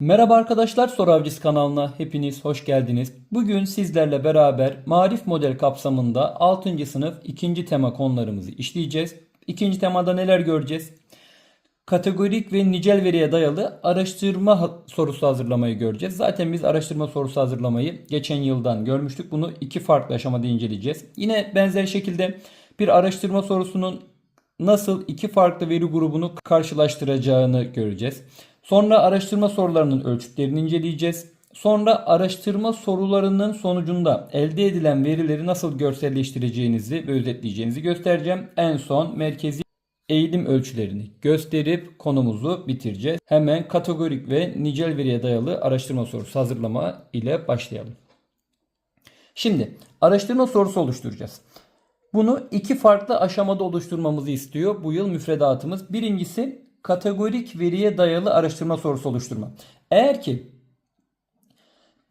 Merhaba arkadaşlar Soru Avcısı kanalına hepiniz hoş geldiniz. Bugün sizlerle beraber marif model kapsamında 6. sınıf 2. tema konularımızı işleyeceğiz. İkinci temada neler göreceğiz? Kategorik ve nicel veriye dayalı araştırma sorusu hazırlamayı göreceğiz. Zaten biz araştırma sorusu hazırlamayı geçen yıldan görmüştük. Bunu iki farklı aşamada inceleyeceğiz. Yine benzer şekilde bir araştırma sorusunun nasıl iki farklı veri grubunu karşılaştıracağını göreceğiz. Sonra araştırma sorularının ölçütlerini inceleyeceğiz. Sonra araştırma sorularının sonucunda elde edilen verileri nasıl görselleştireceğinizi ve özetleyeceğinizi göstereceğim. En son merkezi eğilim ölçülerini gösterip konumuzu bitireceğiz. Hemen kategorik ve nicel veriye dayalı araştırma sorusu hazırlama ile başlayalım. Şimdi araştırma sorusu oluşturacağız. Bunu iki farklı aşamada oluşturmamızı istiyor bu yıl müfredatımız. Birincisi kategorik veriye dayalı araştırma sorusu oluşturma. Eğer ki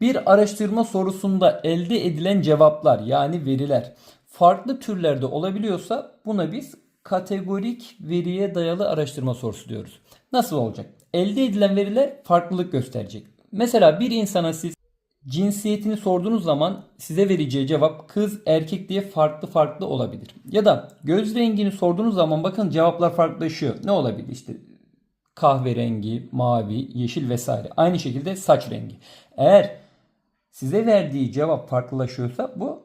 bir araştırma sorusunda elde edilen cevaplar yani veriler farklı türlerde olabiliyorsa buna biz kategorik veriye dayalı araştırma sorusu diyoruz. Nasıl olacak? Elde edilen veriler farklılık gösterecek. Mesela bir insana siz cinsiyetini sorduğunuz zaman size vereceği cevap kız erkek diye farklı farklı olabilir. Ya da göz rengini sorduğunuz zaman bakın cevaplar farklılaşıyor. Ne olabilir? İşte kahverengi, mavi, yeşil vesaire. Aynı şekilde saç rengi. Eğer size verdiği cevap farklılaşıyorsa bu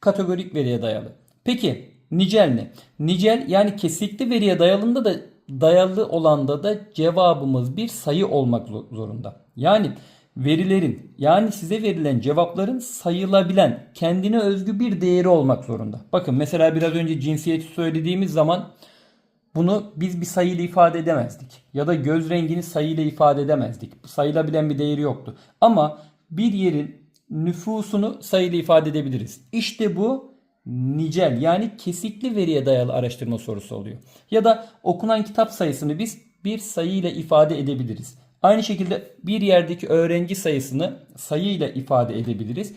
kategorik veriye dayalı. Peki nicel ne? Nicel yani kesikli veriye dayalında da dayalı olanda da cevabımız bir sayı olmak zo- zorunda. Yani verilerin yani size verilen cevapların sayılabilen kendine özgü bir değeri olmak zorunda. Bakın mesela biraz önce cinsiyeti söylediğimiz zaman bunu biz bir sayıyla ifade edemezdik. Ya da göz rengini sayıyla ifade edemezdik. Sayılabilen bir değeri yoktu. Ama bir yerin nüfusunu sayıyla ifade edebiliriz. İşte bu nicel yani kesikli veriye dayalı araştırma sorusu oluyor. Ya da okunan kitap sayısını biz bir sayıyla ifade edebiliriz. Aynı şekilde bir yerdeki öğrenci sayısını sayıyla ifade edebiliriz.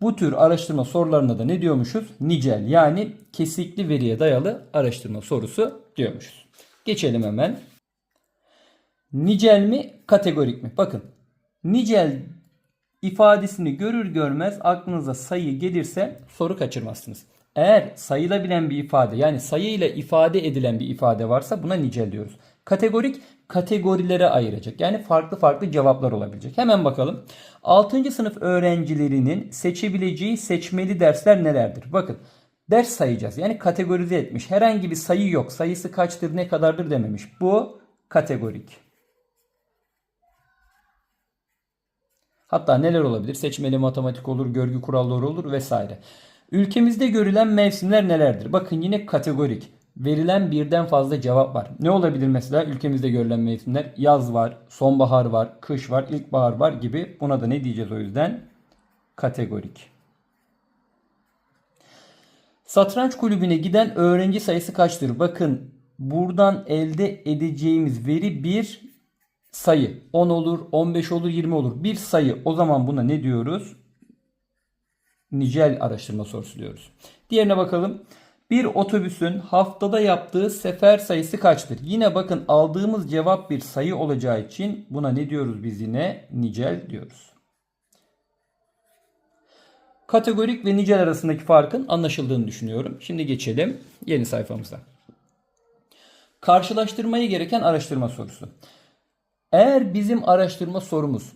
Bu tür araştırma sorularına da ne diyormuşuz? Nicel yani kesikli veriye dayalı araştırma sorusu diyormuşuz. Geçelim hemen. Nicel mi, kategorik mi? Bakın. Nicel ifadesini görür görmez aklınıza sayı gelirse soru kaçırmazsınız. Eğer sayılabilen bir ifade yani sayıyla ifade edilen bir ifade varsa buna nicel diyoruz. Kategorik kategorilere ayıracak. Yani farklı farklı cevaplar olabilecek. Hemen bakalım. 6. sınıf öğrencilerinin seçebileceği seçmeli dersler nelerdir? Bakın ders sayacağız. Yani kategorize etmiş. Herhangi bir sayı yok. Sayısı kaçtır ne kadardır dememiş. Bu kategorik. Hatta neler olabilir? Seçmeli matematik olur, görgü kuralları olur vesaire. Ülkemizde görülen mevsimler nelerdir? Bakın yine kategorik. Verilen birden fazla cevap var. Ne olabilir mesela ülkemizde görülen mevsimler? Yaz var, sonbahar var, kış var, ilkbahar var gibi. Buna da ne diyeceğiz o yüzden? Kategorik. Satranç kulübüne giden öğrenci sayısı kaçtır? Bakın buradan elde edeceğimiz veri bir sayı. 10 olur, 15 olur, 20 olur. Bir sayı. O zaman buna ne diyoruz? Nicel araştırma sorusu diyoruz. Diğerine bakalım. Bir otobüsün haftada yaptığı sefer sayısı kaçtır? Yine bakın aldığımız cevap bir sayı olacağı için buna ne diyoruz biz yine? Nicel diyoruz. Kategorik ve nicel arasındaki farkın anlaşıldığını düşünüyorum. Şimdi geçelim yeni sayfamıza. Karşılaştırmayı gereken araştırma sorusu. Eğer bizim araştırma sorumuz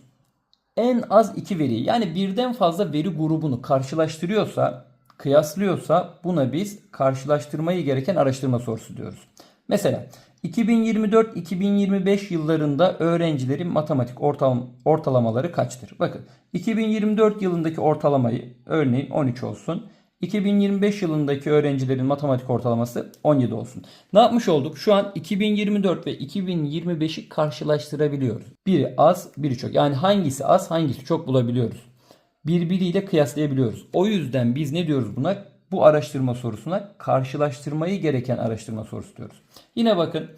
en az iki veriyi yani birden fazla veri grubunu karşılaştırıyorsa, kıyaslıyorsa buna biz karşılaştırmayı gereken araştırma sorusu diyoruz. Mesela 2024-2025 yıllarında öğrencilerin matematik ortalam- ortalamaları kaçtır? Bakın 2024 yılındaki ortalamayı örneğin 13 olsun. 2025 yılındaki öğrencilerin matematik ortalaması 17 olsun. Ne yapmış olduk? Şu an 2024 ve 2025'i karşılaştırabiliyoruz. Biri az, biri çok. Yani hangisi az, hangisi çok bulabiliyoruz. Birbiriyle kıyaslayabiliyoruz. O yüzden biz ne diyoruz buna? Bu araştırma sorusuna karşılaştırmayı gereken araştırma sorusu diyoruz. Yine bakın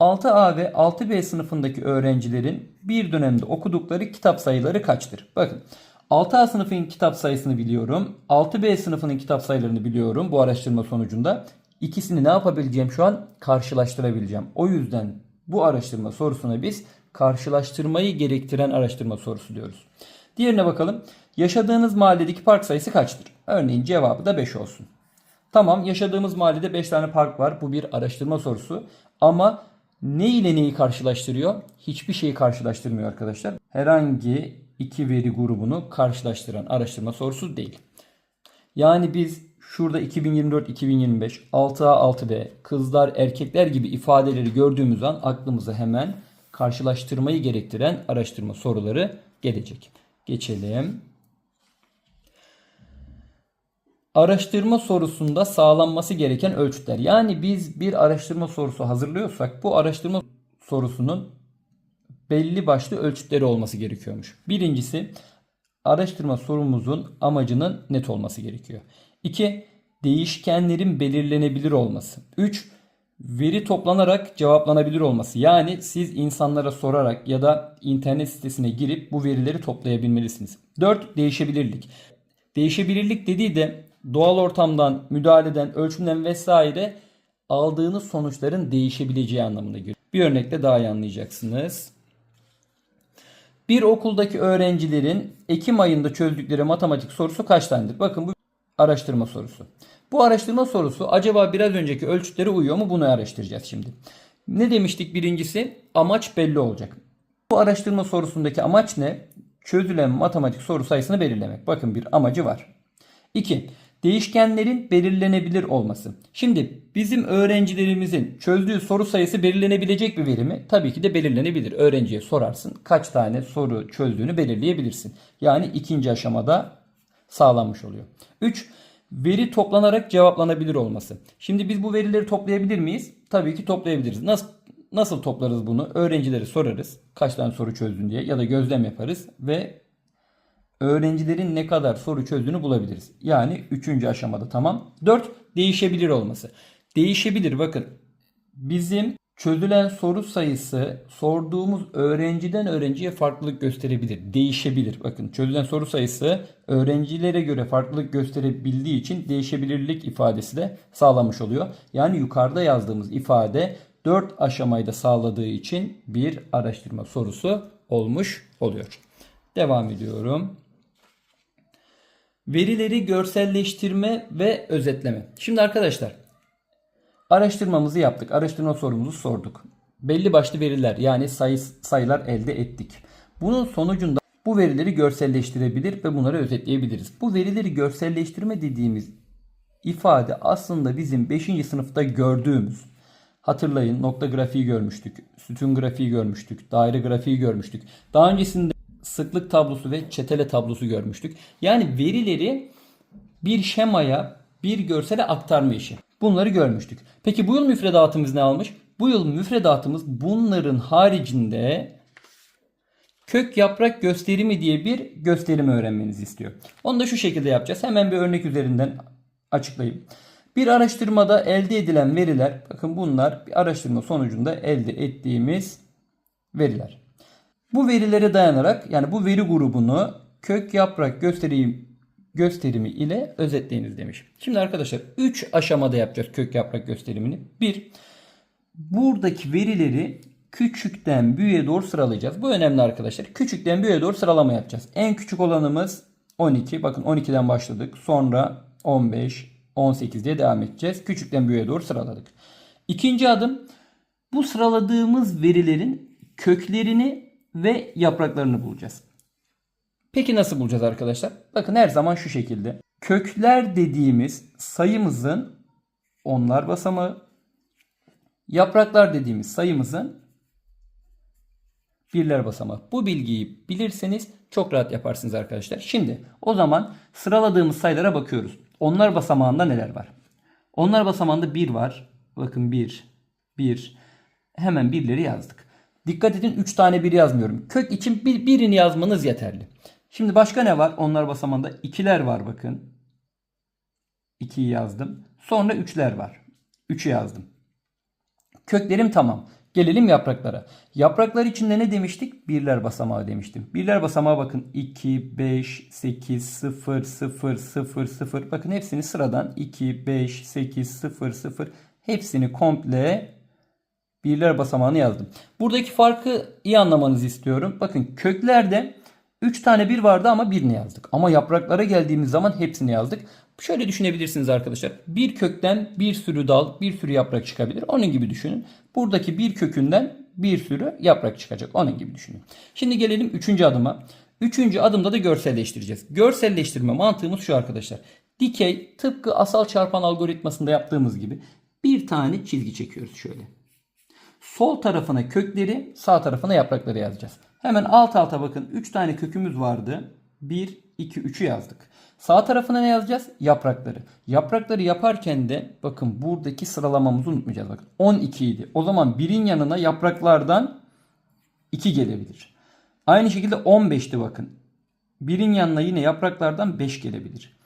6A ve 6B sınıfındaki öğrencilerin bir dönemde okudukları kitap sayıları kaçtır? Bakın 6A sınıfının kitap sayısını biliyorum. 6B sınıfının kitap sayılarını biliyorum bu araştırma sonucunda. İkisini ne yapabileceğim şu an? Karşılaştırabileceğim. O yüzden bu araştırma sorusuna biz karşılaştırmayı gerektiren araştırma sorusu diyoruz. Diğerine bakalım. Yaşadığınız mahalledeki park sayısı kaçtır? Örneğin cevabı da 5 olsun. Tamam yaşadığımız mahallede 5 tane park var. Bu bir araştırma sorusu. Ama ne ile neyi karşılaştırıyor? Hiçbir şeyi karşılaştırmıyor arkadaşlar. Herhangi iki veri grubunu karşılaştıran araştırma sorusu değil. Yani biz şurada 2024-2025, 6A, 6B, kızlar, erkekler gibi ifadeleri gördüğümüz an aklımıza hemen karşılaştırmayı gerektiren araştırma soruları gelecek. Geçelim. Araştırma sorusunda sağlanması gereken ölçütler. Yani biz bir araştırma sorusu hazırlıyorsak bu araştırma sorusunun belli başlı ölçütleri olması gerekiyormuş. Birincisi araştırma sorumuzun amacının net olması gerekiyor. 2. Değişkenlerin belirlenebilir olması. 3. Veri toplanarak cevaplanabilir olması. Yani siz insanlara sorarak ya da internet sitesine girip bu verileri toplayabilmelisiniz. 4. Değişebilirlik. Değişebilirlik dediği de doğal ortamdan, müdahaleden, ölçümden vesaire aldığınız sonuçların değişebileceği anlamına geliyor. Bir örnekle daha iyi anlayacaksınız. Bir okuldaki öğrencilerin Ekim ayında çözdükleri matematik sorusu kaç tanedir? Bakın bu araştırma sorusu. Bu araştırma sorusu acaba biraz önceki ölçütlere uyuyor mu? Bunu araştıracağız şimdi. Ne demiştik birincisi? Amaç belli olacak. Bu araştırma sorusundaki amaç ne? Çözülen matematik soru sayısını belirlemek. Bakın bir amacı var. 2. Değişkenlerin belirlenebilir olması. Şimdi bizim öğrencilerimizin çözdüğü soru sayısı belirlenebilecek bir veri mi? Tabii ki de belirlenebilir. Öğrenciye sorarsın. Kaç tane soru çözdüğünü belirleyebilirsin. Yani ikinci aşamada sağlanmış oluyor. 3. Veri toplanarak cevaplanabilir olması. Şimdi biz bu verileri toplayabilir miyiz? Tabii ki toplayabiliriz. Nasıl nasıl toplarız bunu? Öğrencileri sorarız. Kaç tane soru çözdün diye ya da gözlem yaparız ve öğrencilerin ne kadar soru çözdüğünü bulabiliriz. Yani üçüncü aşamada tamam. 4. Değişebilir olması. Değişebilir bakın. Bizim çözülen soru sayısı sorduğumuz öğrenciden öğrenciye farklılık gösterebilir. Değişebilir. Bakın çözülen soru sayısı öğrencilere göre farklılık gösterebildiği için değişebilirlik ifadesi de sağlamış oluyor. Yani yukarıda yazdığımız ifade 4 aşamayı da sağladığı için bir araştırma sorusu olmuş oluyor. Devam ediyorum. Verileri görselleştirme ve özetleme. Şimdi arkadaşlar araştırmamızı yaptık. Araştırma sorumuzu sorduk. Belli başlı veriler yani sayı, sayılar elde ettik. Bunun sonucunda bu verileri görselleştirebilir ve bunları özetleyebiliriz. Bu verileri görselleştirme dediğimiz ifade aslında bizim 5. sınıfta gördüğümüz hatırlayın nokta grafiği görmüştük, sütun grafiği görmüştük, daire grafiği görmüştük. Daha öncesinde sıklık tablosu ve çetele tablosu görmüştük. Yani verileri bir şemaya, bir görsele aktarma işi. Bunları görmüştük. Peki bu yıl müfredatımız ne almış? Bu yıl müfredatımız bunların haricinde kök yaprak gösterimi diye bir gösterimi öğrenmenizi istiyor. Onu da şu şekilde yapacağız. Hemen bir örnek üzerinden açıklayayım. Bir araştırmada elde edilen veriler, bakın bunlar bir araştırma sonucunda elde ettiğimiz veriler. Bu verilere dayanarak yani bu veri grubunu kök yaprak göstereyim gösterimi ile özetleyiniz demiş. Şimdi arkadaşlar 3 aşamada yapacağız kök yaprak gösterimini. 1. Buradaki verileri küçükten büyüğe doğru sıralayacağız. Bu önemli arkadaşlar. Küçükten büyüğe doğru sıralama yapacağız. En küçük olanımız 12. Bakın 12'den başladık. Sonra 15, 18 diye devam edeceğiz. Küçükten büyüğe doğru sıraladık. İkinci adım bu sıraladığımız verilerin köklerini ve yapraklarını bulacağız. Peki nasıl bulacağız arkadaşlar? Bakın her zaman şu şekilde. Kökler dediğimiz sayımızın onlar basamağı, yapraklar dediğimiz sayımızın birler basamağı. Bu bilgiyi bilirseniz çok rahat yaparsınız arkadaşlar. Şimdi o zaman sıraladığımız sayılara bakıyoruz. Onlar basamağında neler var? Onlar basamağında 1 var. Bakın 1, 1. Hemen birleri yazdık. Dikkat edin 3 tane 1 yazmıyorum. Kök için bir, birini yazmanız yeterli. Şimdi başka ne var? Onlar basamağında 2'ler var bakın. 2'yi yazdım. Sonra 3'ler var. 3'ü yazdım. Köklerim tamam. Gelelim yapraklara. Yapraklar içinde ne demiştik? Birler basamağı demiştim. Birler basamağı bakın 2, 5, 8, 0, 0, 0, 0. Bakın hepsini sıradan 2, 5, 8, 0, 0. Hepsini komple birler basamağını yazdım. Buradaki farkı iyi anlamanızı istiyorum. Bakın köklerde 3 tane bir vardı ama birini yazdık. Ama yapraklara geldiğimiz zaman hepsini yazdık. Şöyle düşünebilirsiniz arkadaşlar. Bir kökten bir sürü dal, bir sürü yaprak çıkabilir. Onun gibi düşünün. Buradaki bir kökünden bir sürü yaprak çıkacak. Onun gibi düşünün. Şimdi gelelim üçüncü adıma. Üçüncü adımda da görselleştireceğiz. Görselleştirme mantığımız şu arkadaşlar. Dikey tıpkı asal çarpan algoritmasında yaptığımız gibi bir tane çizgi çekiyoruz şöyle. Sol tarafına kökleri, sağ tarafına yaprakları yazacağız. Hemen alt alta bakın 3 tane kökümüz vardı. 1, 2, 3'ü yazdık. Sağ tarafına ne yazacağız? Yaprakları. Yaprakları yaparken de bakın buradaki sıralamamızı unutmayacağız. Bakın 12 idi. O zaman birin yanına yapraklardan 2 gelebilir. Aynı şekilde 15'ti bakın. Birin yanına yine yapraklardan 5 gelebilir.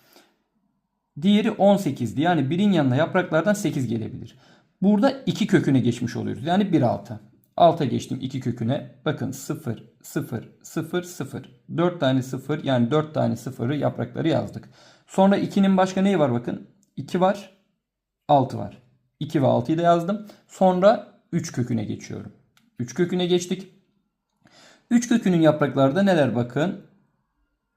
Diğeri 18'di. Yani birin yanına yapraklardan 8 gelebilir. Burada 2 köküne geçmiş oluyoruz. Yani 1 alta. Alta geçtim 2 köküne. Bakın 0, 0, 0, 0. 4 tane 0 yani 4 tane 0'ı yaprakları yazdık. Sonra 2'nin başka neyi var bakın. 2 var, 6 var. 2 ve 6'yı da yazdım. Sonra 3 köküne geçiyorum. 3 köküne geçtik. 3 kökünün yapraklarda neler bakın.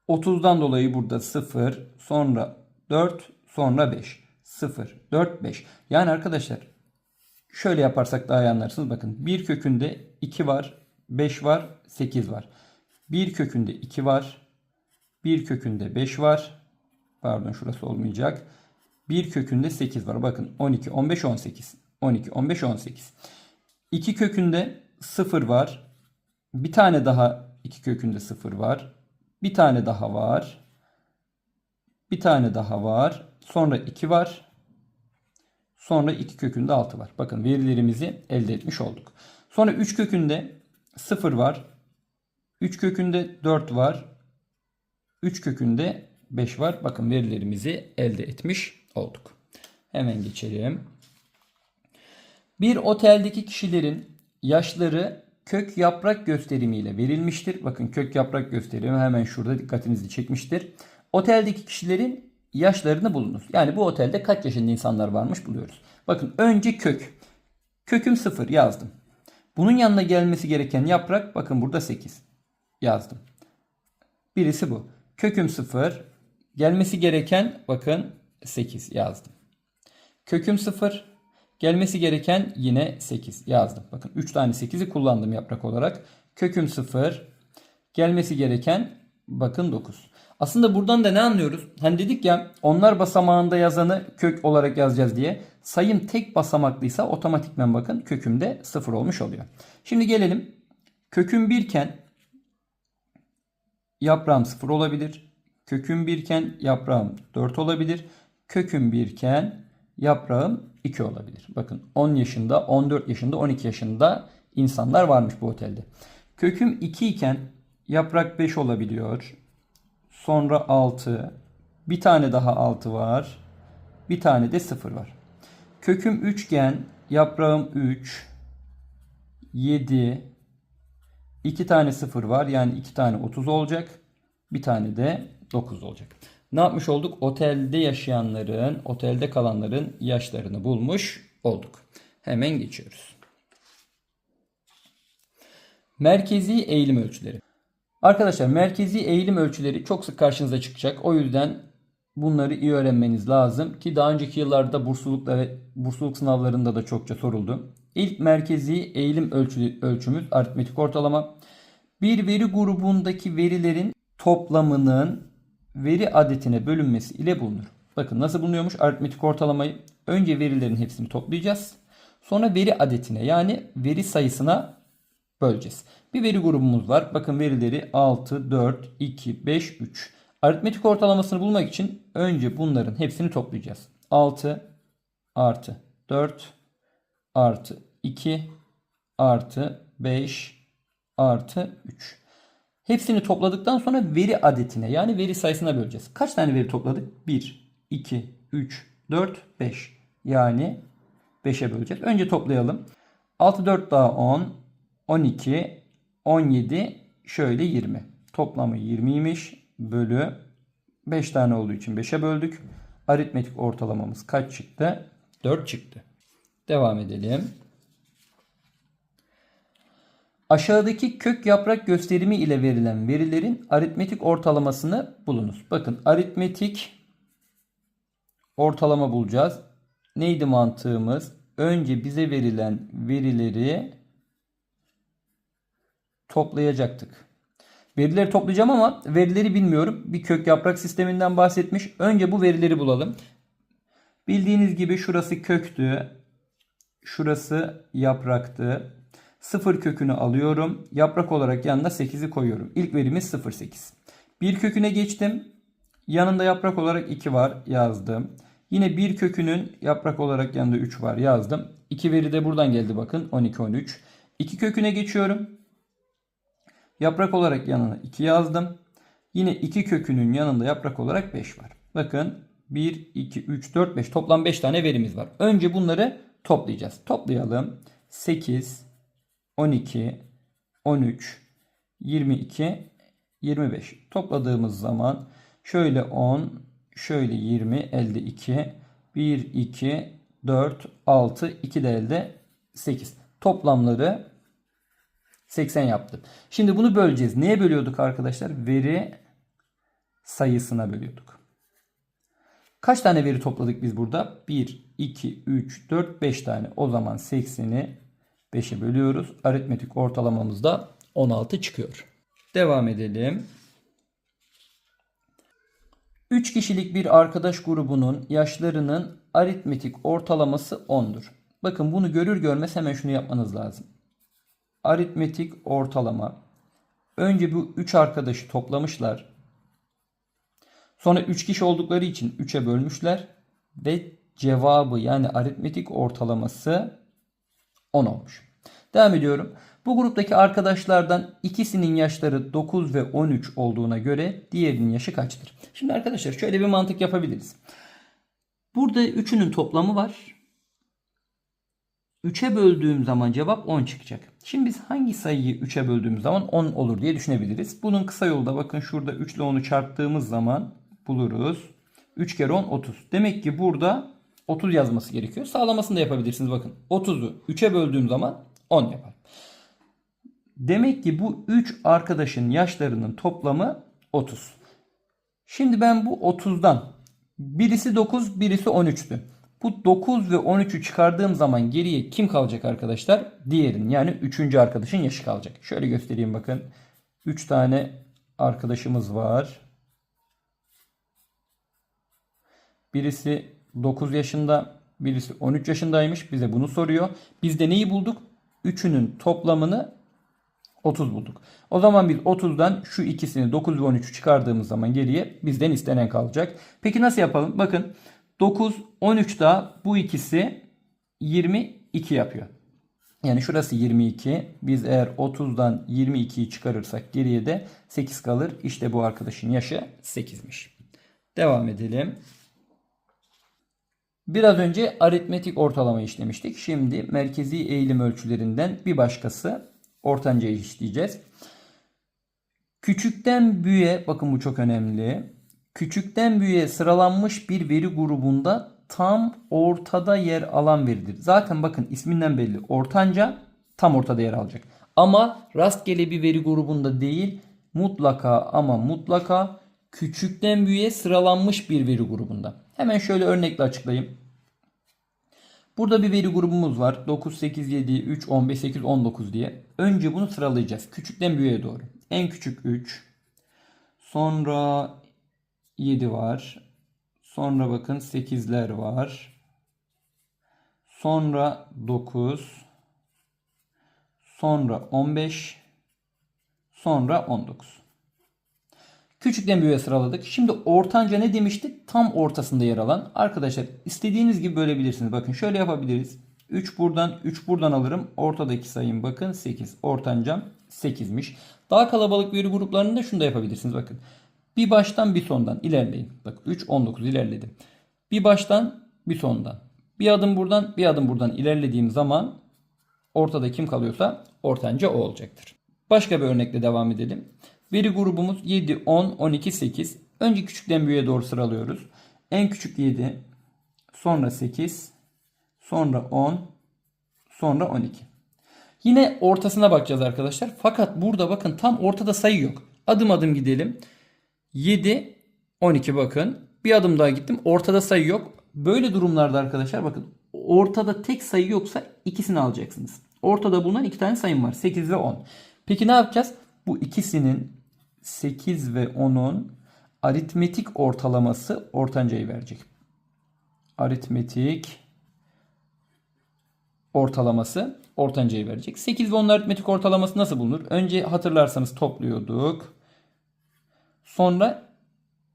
30'dan dolayı burada 0, sonra 4, sonra 5. 0, 4, 5. Yani arkadaşlar şöyle yaparsak daha iyi anlarsınız. Bakın bir kökünde 2 var, 5 var, 8 var. Bir kökünde 2 var, bir kökünde 5 var. Pardon şurası olmayacak. Bir kökünde 8 var. Bakın 12, 15, 18. 12, 15, 18. 2 kökünde 0 var. Bir tane daha 2 kökünde 0 var. Bir tane daha var. Bir tane daha var. Sonra 2 var. Sonra 2 kökünde 6 var. Bakın verilerimizi elde etmiş olduk. Sonra 3 kökünde 0 var. 3 kökünde 4 var. 3 kökünde 5 var. Bakın verilerimizi elde etmiş olduk. Hemen geçelim. Bir oteldeki kişilerin yaşları kök yaprak gösterimiyle verilmiştir. Bakın kök yaprak gösterimi hemen şurada dikkatinizi çekmiştir. Oteldeki kişilerin yaşlarını bulunuz. Yani bu otelde kaç yaşında insanlar varmış buluyoruz. Bakın önce kök. Köküm 0 yazdım. Bunun yanına gelmesi gereken yaprak bakın burada 8 yazdım. Birisi bu. Köküm 0. Gelmesi gereken bakın 8 yazdım. Köküm 0. Gelmesi gereken yine 8 yazdım. Bakın 3 tane 8'i kullandım yaprak olarak. Köküm 0. Gelmesi gereken bakın 9. Aslında buradan da ne anlıyoruz? Hani dedik ya onlar basamağında yazanı kök olarak yazacağız diye. Sayım tek basamaklıysa otomatikmen bakın kökümde 0 olmuş oluyor. Şimdi gelelim. Köküm 1 iken yaprağım 0 olabilir. Köküm 1 iken yaprağım 4 olabilir. Köküm 1 iken yaprağım 2 olabilir. Bakın 10 yaşında, 14 yaşında, 12 yaşında insanlar varmış bu otelde. Köküm 2 iken yaprak 5 olabiliyor. Sonra 6. Bir tane daha 6 var. Bir tane de 0 var. Köküm üçgen, yaprağım 3. 7. 2 tane 0 var. Yani 2 tane 30 olacak. Bir tane de 9 olacak. Ne yapmış olduk? Otelde yaşayanların, otelde kalanların yaşlarını bulmuş olduk. Hemen geçiyoruz. Merkezi eğilim ölçüleri. Arkadaşlar merkezi eğilim ölçüleri çok sık karşınıza çıkacak. O yüzden bunları iyi öğrenmeniz lazım ki daha önceki yıllarda burslulukla ve bursluluk sınavlarında da çokça soruldu. İlk merkezi eğilim ölçü, ölçümüz aritmetik ortalama. Bir veri grubundaki verilerin toplamının veri adetine bölünmesi ile bulunur. Bakın nasıl bulunuyormuş aritmetik ortalamayı? Önce verilerin hepsini toplayacağız. Sonra veri adetine yani veri sayısına böleceğiz. Bir veri grubumuz var. Bakın verileri 6, 4, 2, 5, 3. Aritmetik ortalamasını bulmak için önce bunların hepsini toplayacağız. 6 artı 4 artı 2 artı 5 artı 3. Hepsini topladıktan sonra veri adetine yani veri sayısına böleceğiz. Kaç tane veri topladık? 1, 2, 3, 4, 5. Yani 5'e böleceğiz. Önce toplayalım. 6, 4 daha 10, 12, 17, şöyle 20. Toplamı 20'ymiş. Bölü 5 tane olduğu için 5'e böldük. Aritmetik ortalamamız kaç çıktı? 4 çıktı. Devam edelim. Aşağıdaki kök yaprak gösterimi ile verilen verilerin aritmetik ortalamasını bulunuz. Bakın aritmetik ortalama bulacağız. Neydi mantığımız? Önce bize verilen verileri toplayacaktık. Verileri toplayacağım ama verileri bilmiyorum. Bir kök yaprak sisteminden bahsetmiş. Önce bu verileri bulalım. Bildiğiniz gibi şurası köktü. Şurası yapraktı. Sıfır kökünü alıyorum. Yaprak olarak yanına 8'i koyuyorum. İlk verimiz 0,8. Bir köküne geçtim. Yanında yaprak olarak 2 var yazdım. Yine bir kökünün yaprak olarak yanında 3 var yazdım. İki veri de buradan geldi bakın 12 13. 2 köküne geçiyorum. Yaprak olarak yanına 2 yazdım. Yine 2 kökünün yanında yaprak olarak 5 var. Bakın 1 2 3 4 5 toplam 5 tane verimiz var. Önce bunları toplayacağız. Toplayalım. 8 12 13 22 25 topladığımız zaman şöyle 10 şöyle 20 elde 2 1 2 4 6 2 de elde 8 toplamları 80 yaptı. Şimdi bunu böleceğiz. Neye bölüyorduk arkadaşlar? Veri sayısına bölüyorduk. Kaç tane veri topladık biz burada? 1, 2, 3, 4, 5 tane. O zaman 80'i 5'e bölüyoruz. Aritmetik ortalamamız da 16 çıkıyor. Devam edelim. 3 kişilik bir arkadaş grubunun yaşlarının aritmetik ortalaması 10'dur. Bakın bunu görür görmez hemen şunu yapmanız lazım. Aritmetik ortalama. Önce bu 3 arkadaşı toplamışlar. Sonra 3 kişi oldukları için 3'e bölmüşler. Ve cevabı yani aritmetik ortalaması 10 olmuş. Devam ediyorum. Bu gruptaki arkadaşlardan ikisinin yaşları 9 ve 13 olduğuna göre diğerinin yaşı kaçtır? Şimdi arkadaşlar şöyle bir mantık yapabiliriz. Burada üçünün toplamı var. 3'e böldüğüm zaman cevap 10 çıkacak. Şimdi biz hangi sayıyı 3'e böldüğümüz zaman 10 olur diye düşünebiliriz. Bunun kısa yolu da bakın şurada 3 ile 10'u çarptığımız zaman buluruz. 3 kere 10 30. Demek ki burada 30 yazması gerekiyor. Sağlamasını da yapabilirsiniz bakın. 30'u 3'e böldüğüm zaman 10 yapar. Demek ki bu 3 arkadaşın yaşlarının toplamı 30. Şimdi ben bu 30'dan birisi 9 birisi 13'tü. Bu 9 ve 13'ü çıkardığım zaman geriye kim kalacak arkadaşlar? Diğerin yani 3. arkadaşın yaşı kalacak. Şöyle göstereyim bakın. 3 tane arkadaşımız var. Birisi 9 yaşında, birisi 13 yaşındaymış. Bize bunu soruyor. Biz de neyi bulduk? Üçünün toplamını 30 bulduk. O zaman biz 30'dan şu ikisini 9 ve 13'ü çıkardığımız zaman geriye bizden istenen kalacak. Peki nasıl yapalım? Bakın 9, 13 daha bu ikisi 22 yapıyor. Yani şurası 22. Biz eğer 30'dan 22'yi çıkarırsak geriye de 8 kalır. İşte bu arkadaşın yaşı 8'miş. Devam edelim. Biraz önce aritmetik ortalama işlemiştik. Şimdi merkezi eğilim ölçülerinden bir başkası ortancayı işleyeceğiz. Küçükten büyüğe bakın bu çok önemli. Küçükten büyüğe sıralanmış bir veri grubunda tam ortada yer alan veridir. Zaten bakın isminden belli. Ortanca tam ortada yer alacak. Ama rastgele bir veri grubunda değil mutlaka ama mutlaka küçükten büyüğe sıralanmış bir veri grubunda. Hemen şöyle örnekle açıklayayım. Burada bir veri grubumuz var. 9, 8, 7, 3, 15, 8, 19 diye. Önce bunu sıralayacağız. Küçükten büyüğe doğru. En küçük 3. Sonra 7 var. Sonra bakın 8'ler var. Sonra 9. Sonra 15. Sonra 19. Küçükten büyüğe sıraladık. Şimdi ortanca ne demiştik? Tam ortasında yer alan. Arkadaşlar istediğiniz gibi bölebilirsiniz. Bakın şöyle yapabiliriz. 3 buradan 3 buradan alırım. Ortadaki sayım bakın 8. Ortancam 8'miş. Daha kalabalık veri gruplarında şunu da yapabilirsiniz. Bakın. Bir baştan bir sondan ilerleyin. Bak 3 19 ilerledim. Bir baştan bir sondan. Bir adım buradan bir adım buradan ilerlediğim zaman ortada kim kalıyorsa ortanca o olacaktır. Başka bir örnekle devam edelim. Veri grubumuz 7, 10, 12, 8. Önce küçükten büyüğe doğru sıralıyoruz. En küçük 7, sonra 8, sonra 10, sonra 12. Yine ortasına bakacağız arkadaşlar. Fakat burada bakın tam ortada sayı yok. Adım adım gidelim. 7, 12 bakın. Bir adım daha gittim. Ortada sayı yok. Böyle durumlarda arkadaşlar bakın ortada tek sayı yoksa ikisini alacaksınız. Ortada bulunan iki tane sayım var. 8 ve 10. Peki ne yapacağız? Bu ikisinin 8 ve 10'un aritmetik ortalaması ortancayı verecek. Aritmetik ortalaması ortancayı verecek. 8 ve 10'un aritmetik ortalaması nasıl bulunur? Önce hatırlarsanız topluyorduk. Sonra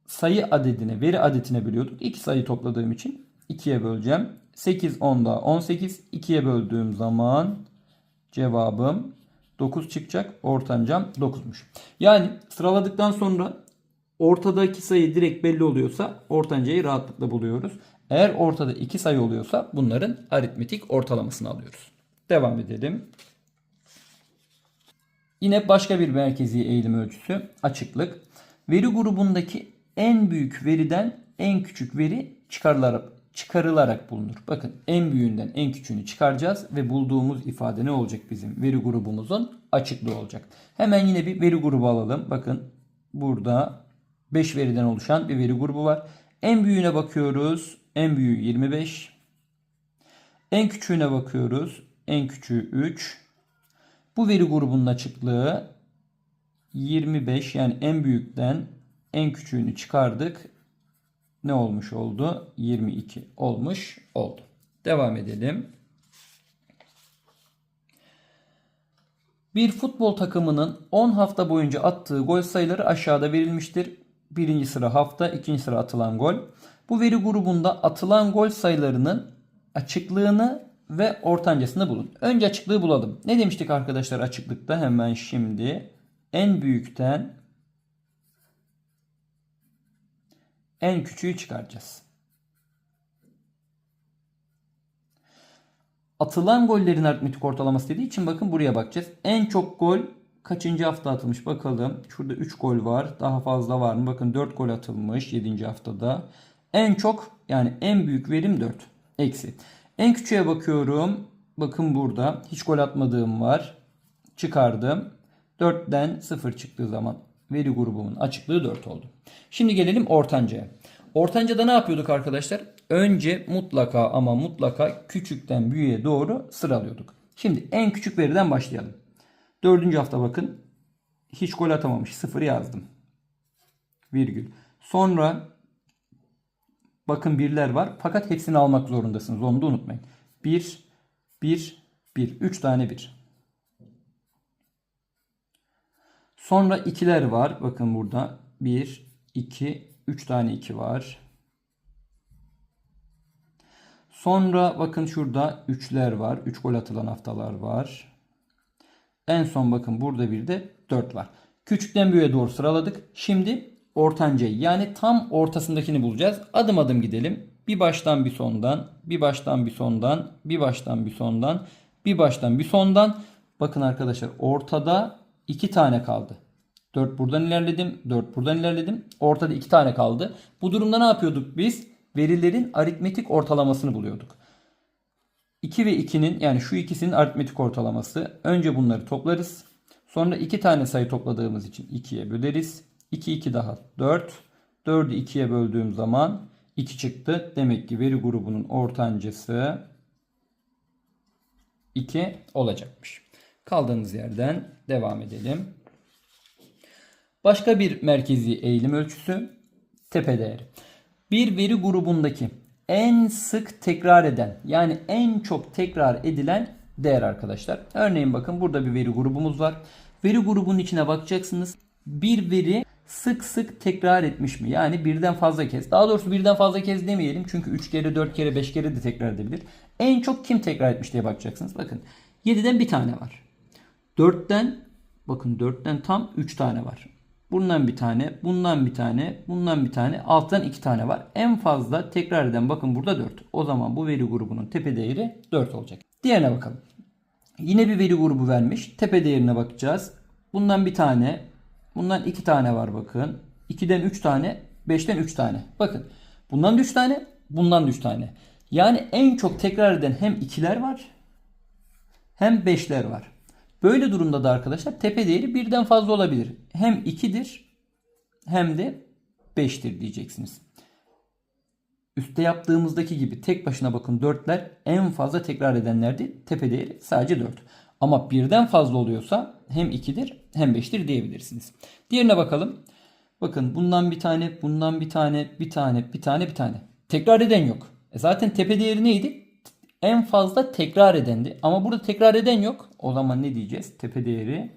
sayı adedine, veri adetine bölüyorduk. İki sayı topladığım için 2'ye böleceğim. 8 10'da 18. 2'ye böldüğüm zaman cevabım 9 çıkacak. Ortancam 9'muş. Yani sıraladıktan sonra ortadaki sayı direkt belli oluyorsa ortancayı rahatlıkla buluyoruz. Eğer ortada iki sayı oluyorsa bunların aritmetik ortalamasını alıyoruz. Devam edelim. Yine başka bir merkezi eğilim ölçüsü açıklık. Veri grubundaki en büyük veriden en küçük veri çıkarılarak, çıkarılarak bulunur. Bakın en büyüğünden en küçüğünü çıkaracağız ve bulduğumuz ifade ne olacak bizim? Veri grubumuzun açıklığı olacak. Hemen yine bir veri grubu alalım. Bakın burada 5 veriden oluşan bir veri grubu var. En büyüğüne bakıyoruz. En büyüğü 25. En küçüğüne bakıyoruz. En küçüğü 3. Bu veri grubunun açıklığı 25 yani en büyükten en küçüğünü çıkardık. Ne olmuş oldu? 22 olmuş oldu. Devam edelim. Bir futbol takımının 10 hafta boyunca attığı gol sayıları aşağıda verilmiştir. Birinci sıra hafta, ikinci sıra atılan gol. Bu veri grubunda atılan gol sayılarının açıklığını ve ortancasını bulun. Önce açıklığı bulalım. Ne demiştik arkadaşlar açıklıkta? Hemen şimdi en büyükten en küçüğü çıkaracağız. Atılan gollerin aritmetik ortalaması dediği için bakın buraya bakacağız. En çok gol kaçıncı hafta atılmış bakalım. Şurada 3 gol var. Daha fazla var mı? Bakın 4 gol atılmış 7. haftada. En çok yani en büyük verim 4. Eksi. En küçüğe bakıyorum. Bakın burada hiç gol atmadığım var. Çıkardım. 4'ten 0 çıktığı zaman veri grubumun açıklığı 4 oldu. Şimdi gelelim ortancaya. Ortancada ne yapıyorduk arkadaşlar? Önce mutlaka ama mutlaka küçükten büyüğe doğru sıralıyorduk. Şimdi en küçük veriden başlayalım. Dördüncü hafta bakın. Hiç gol atamamış. 0 yazdım. Virgül. Sonra bakın birler var. Fakat hepsini almak zorundasınız. Onu da unutmayın. 1, 1, 1. 3 tane 1. Sonra ikiler var. Bakın burada 1, 2, 3 tane 2 var. Sonra bakın şurada 3'ler var. 3 gol atılan haftalar var. En son bakın burada bir de 4 var. Küçükten büyüğe doğru sıraladık. Şimdi ortancayı yani tam ortasındakini bulacağız. Adım adım gidelim. Bir baştan bir sondan, bir baştan bir sondan, bir baştan bir sondan, bir baştan bir sondan. Bakın arkadaşlar ortada 2 tane kaldı. 4 buradan ilerledim, 4 buradan ilerledim. Ortada 2 tane kaldı. Bu durumda ne yapıyorduk biz? Verilerin aritmetik ortalamasını buluyorduk. 2 ve 2'nin yani şu ikisinin aritmetik ortalaması. Önce bunları toplarız. Sonra 2 tane sayı topladığımız için 2'ye böleriz. 2 2 daha 4. 4'ü 2'ye böldüğüm zaman 2 çıktı. Demek ki veri grubunun ortancası 2 olacakmış. Kaldığımız yerden devam edelim. Başka bir merkezi eğilim ölçüsü tepe değeri. Bir veri grubundaki en sık tekrar eden yani en çok tekrar edilen değer arkadaşlar. Örneğin bakın burada bir veri grubumuz var. Veri grubunun içine bakacaksınız. Bir veri sık sık tekrar etmiş mi? Yani birden fazla kez. Daha doğrusu birden fazla kez demeyelim. Çünkü 3 kere, 4 kere, 5 kere de tekrar edebilir. En çok kim tekrar etmiş diye bakacaksınız. Bakın 7'den bir tane var. 4'ten bakın 4'ten tam 3 tane var. Bundan bir tane, bundan bir tane, bundan bir tane, alttan iki tane var. En fazla tekrar eden bakın burada 4. O zaman bu veri grubunun tepe değeri 4 olacak. Diğerine bakalım. Yine bir veri grubu vermiş. Tepe değerine bakacağız. Bundan bir tane, bundan iki tane var bakın. 2'den 3 tane, 5'ten 3 tane. Bakın bundan da 3 tane, bundan da 3 tane. Yani en çok tekrar eden hem ikiler var hem 5'ler var. Böyle durumda da arkadaşlar tepe değeri birden fazla olabilir. Hem 2'dir hem de 5'tir diyeceksiniz. Üste yaptığımızdaki gibi tek başına bakın 4'ler en fazla tekrar edenlerdi. Tepe değeri sadece 4. Ama birden fazla oluyorsa hem 2'dir hem 5'tir diyebilirsiniz. Diğerine bakalım. Bakın bundan bir tane, bundan bir tane, bir tane, bir tane, bir tane. Tekrar eden yok. E zaten tepe değeri neydi? En fazla tekrar edendi. Ama burada tekrar eden yok. O zaman ne diyeceğiz? Tepe değeri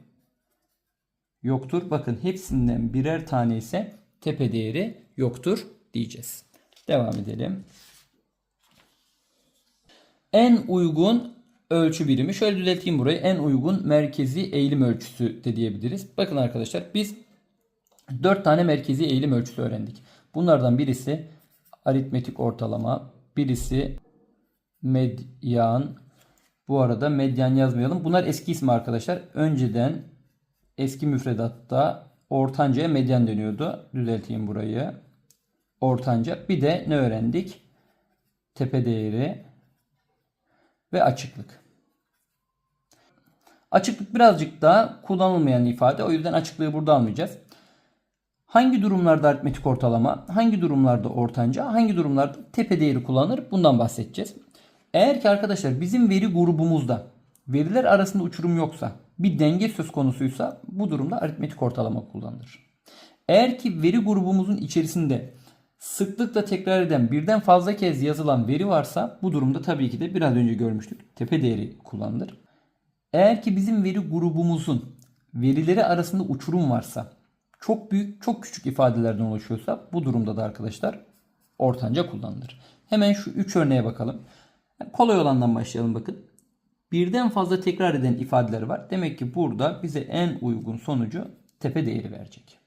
yoktur. Bakın hepsinden birer tane ise tepe değeri yoktur diyeceğiz. Devam edelim. En uygun ölçü birimi. Şöyle düzelteyim burayı. En uygun merkezi eğilim ölçüsü de diyebiliriz. Bakın arkadaşlar biz 4 tane merkezi eğilim ölçüsü öğrendik. Bunlardan birisi aritmetik ortalama, birisi medyan. Bu arada medyan yazmayalım. Bunlar eski ismi arkadaşlar. Önceden eski müfredatta ortancaya medyan deniyordu. Düzelteyim burayı. Ortanca. Bir de ne öğrendik? Tepe değeri ve açıklık. Açıklık birazcık daha kullanılmayan ifade. O yüzden açıklığı burada almayacağız. Hangi durumlarda aritmetik ortalama, hangi durumlarda ortanca, hangi durumlarda tepe değeri kullanılır bundan bahsedeceğiz. Eğer ki arkadaşlar bizim veri grubumuzda veriler arasında uçurum yoksa, bir denge söz konusuysa bu durumda aritmetik ortalama kullanılır. Eğer ki veri grubumuzun içerisinde sıklıkla tekrar eden birden fazla kez yazılan veri varsa bu durumda tabii ki de biraz önce görmüştük tepe değeri kullanılır. Eğer ki bizim veri grubumuzun verileri arasında uçurum varsa çok büyük çok küçük ifadelerden oluşuyorsa bu durumda da arkadaşlar ortanca kullanılır. Hemen şu 3 örneğe bakalım. Kolay olandan başlayalım bakın. Birden fazla tekrar eden ifadeler var. Demek ki burada bize en uygun sonucu tepe değeri verecek.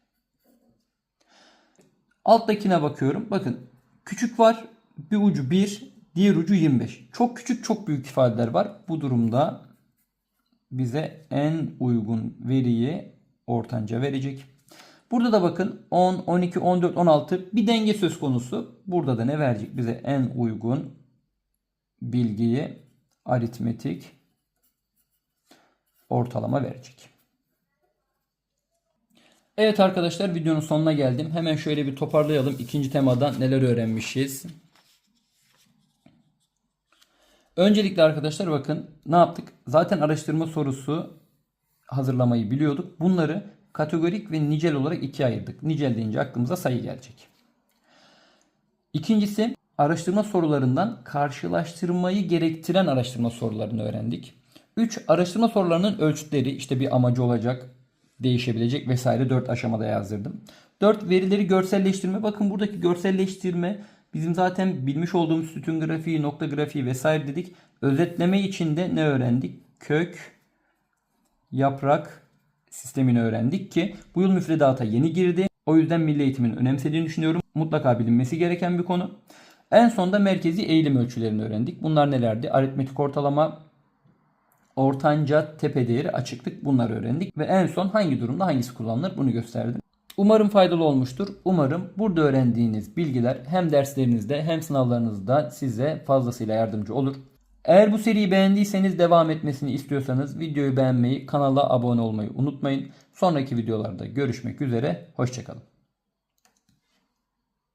Alttakine bakıyorum. Bakın küçük var. Bir ucu 1, diğer ucu 25. Çok küçük çok büyük ifadeler var. Bu durumda bize en uygun veriyi ortanca verecek. Burada da bakın 10, 12, 14, 16 bir denge söz konusu. Burada da ne verecek bize en uygun bilgiyi aritmetik ortalama verecek. Evet arkadaşlar videonun sonuna geldim. Hemen şöyle bir toparlayalım. İkinci temadan neler öğrenmişiz. Öncelikle arkadaşlar bakın ne yaptık? Zaten araştırma sorusu hazırlamayı biliyorduk. Bunları kategorik ve nicel olarak ikiye ayırdık. Nicel deyince aklımıza sayı gelecek. İkincisi araştırma sorularından karşılaştırmayı gerektiren araştırma sorularını öğrendik. 3. Araştırma sorularının ölçütleri işte bir amacı olacak, değişebilecek vesaire 4 aşamada yazdırdım. 4. Verileri görselleştirme. Bakın buradaki görselleştirme bizim zaten bilmiş olduğumuz sütun grafiği, nokta grafiği vesaire dedik. Özetleme içinde ne öğrendik? Kök, yaprak sistemini öğrendik ki bu yıl müfredata yeni girdi. O yüzden milli eğitimin önemsediğini düşünüyorum. Mutlaka bilinmesi gereken bir konu. En sonda merkezi eğilim ölçülerini öğrendik. Bunlar nelerdi? Aritmetik ortalama, ortanca, tepe değeri, açıklık bunları öğrendik. Ve en son hangi durumda hangisi kullanılır bunu gösterdim. Umarım faydalı olmuştur. Umarım burada öğrendiğiniz bilgiler hem derslerinizde hem sınavlarınızda size fazlasıyla yardımcı olur. Eğer bu seriyi beğendiyseniz devam etmesini istiyorsanız videoyu beğenmeyi, kanala abone olmayı unutmayın. Sonraki videolarda görüşmek üzere. Hoşçakalın.